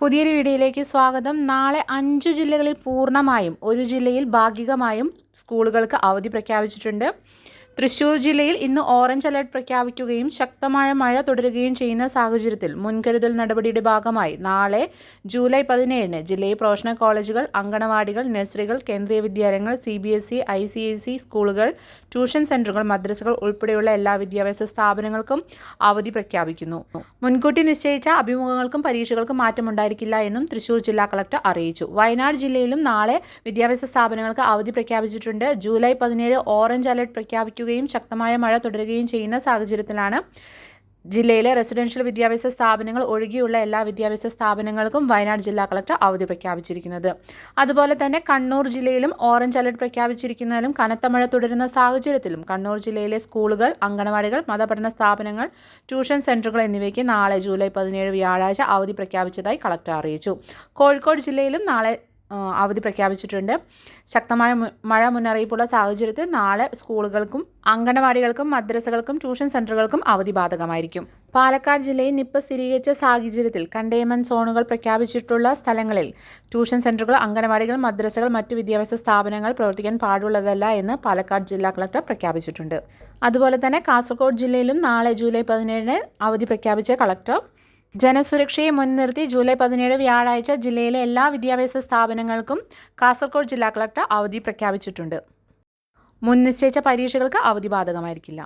പുതിയൊരു വീഡിയോയിലേക്ക് സ്വാഗതം. നാളെ അഞ്ച് ജില്ലകളിൽ പൂർണമായും ഒരു ജില്ലയിൽ ഭാഗികമായും സ്കൂളുകൾക്ക് അവധി പ്രഖ്യാപിച്ചിട്ടുണ്ട്. തൃശ്ശൂർ ജില്ലയിൽ ഇന്ന് ഓറഞ്ച് അലർട്ട് പ്രഖ്യാപിക്കുകയും ശക്തമായ മഴ തുടരുകയും ചെയ്യുന്ന സാഹചര്യത്തിൽ മുൻകരുതൽ നടപടിയുടെ ഭാഗമായി നാളെ ജൂലൈ പതിനേഴിന് ജില്ലയിൽ പ്രൊഫഷണൽ കോളേജുകൾ അങ്കണവാടികൾ നഴ്സറികൾ കേന്ദ്രീയ വിദ്യാലയങ്ങൾ C B S E I C സ്കൂളുകൾ ട്യൂഷൻ സെന്ററുകൾ മദ്രസകൾ ഉൾപ്പെടെയുള്ള എല്ലാ വിദ്യാഭ്യാസ സ്ഥാപനങ്ങൾക്കും അവധി പ്രഖ്യാപിക്കുന്നു. മുൻകൂട്ടി നിശ്ചയിച്ച അഭിമുഖങ്ങൾക്കും പരീക്ഷകൾക്കും മാറ്റമുണ്ടായിരിക്കില്ല എന്നും തൃശൂർ ജില്ലാ കളക്ടർ അറിയിച്ചു. വയനാട് ജില്ലയിലും നാളെ വിദ്യാഭ്യാസ സ്ഥാപനങ്ങൾക്ക് അവധി പ്രഖ്യാപിച്ചിട്ടുണ്ട്. ജൂലൈ പതിനേഴ് ഓറഞ്ച് അലർട്ട് പ്രഖ്യാപിക്കുകയും ശക്തമായ മഴ തുടരുകയും ചെയ്യുന്ന സാഹചര്യത്തിലാണ് ജില്ലയിലെ റെസിഡൻഷ്യൽ വിദ്യാഭ്യാസ സ്ഥാപനങ്ങൾ ഒഴികെയുള്ള എല്ലാ വിദ്യാഭ്യാസ സ്ഥാപനങ്ങൾക്കും വയനാട് ജില്ലാ കളക്ടർ അവധി പ്രഖ്യാപിച്ചിരിക്കുന്നത്. അതുപോലെ തന്നെ കണ്ണൂർ ജില്ലയിലും ഓറഞ്ച് അലർട്ട് പ്രഖ്യാപിച്ചിരിക്കുന്നതിലും കനത്ത മഴ തുടരുന്ന സാഹചര്യത്തിലും കണ്ണൂർ ജില്ലയിലെ സ്കൂളുകൾ അങ്കണവാടികൾ മതപഠന സ്ഥാപനങ്ങൾ ട്യൂഷൻ സെന്ററുകൾ എന്നിവയ്ക്ക് നാളെ ജൂലൈ പതിനേഴ് വ്യാഴാഴ്ച അവധി പ്രഖ്യാപിച്ചതായി കളക്ടർ അറിയിച്ചു. കോഴിക്കോട് ജില്ലയിലും നാളെ അവധി പ്രഖ്യാപിച്ചിട്ടുണ്ട്. ശക്തമായ മഴ മുന്നറിയിപ്പുള്ള സാഹചര്യത്തിൽ നാളെ സ്കൂളുകൾക്കും അങ്കണവാടികൾക്കും മദ്രസകൾക്കും ട്യൂഷൻ സെന്ററുകൾക്കും അവധി ബാധകമായിരിക്കും. പാലക്കാട് ജില്ലയിൽ നിപ്പ സ്ഥിരീകരിച്ച സാഹചര്യത്തിൽ കണ്ടെയ്ൻമെന്റ് സോണുകൾ പ്രഖ്യാപിച്ചിട്ടുള്ള സ്ഥലങ്ങളിൽ ട്യൂഷൻ സെന്ററുകൾ അങ്കണവാടികൾ മദ്രസകൾ മറ്റു വിദ്യാഭ്യാസ സ്ഥാപനങ്ങൾ പ്രവർത്തിക്കാൻ പാടുള്ളതല്ല എന്ന് പാലക്കാട് ജില്ലാ കളക്ടർ പ്രഖ്യാപിച്ചിട്ടുണ്ട്. അതുപോലെ തന്നെ കാസർഗോഡ് ജില്ലയിലും നാളെ ജൂലൈ പതിനേഴിന് അവധി പ്രഖ്യാപിച്ച കളക്ടർ ജനസുരക്ഷയെ മുൻനിർത്തി ജൂലൈ പതിനേഴ് വ്യാഴാഴ്ച ജില്ലയിലെ എല്ലാ വിദ്യാഭ്യാസ സ്ഥാപനങ്ങൾക്കും കാസർഗോഡ് ജില്ലാ കളക്ടർ അവധി പ്രഖ്യാപിച്ചിട്ടുണ്ട്. മുൻനിശ്ചയിച്ച പരീക്ഷകൾക്ക് അവധി ബാധകമായിരിക്കില്ല.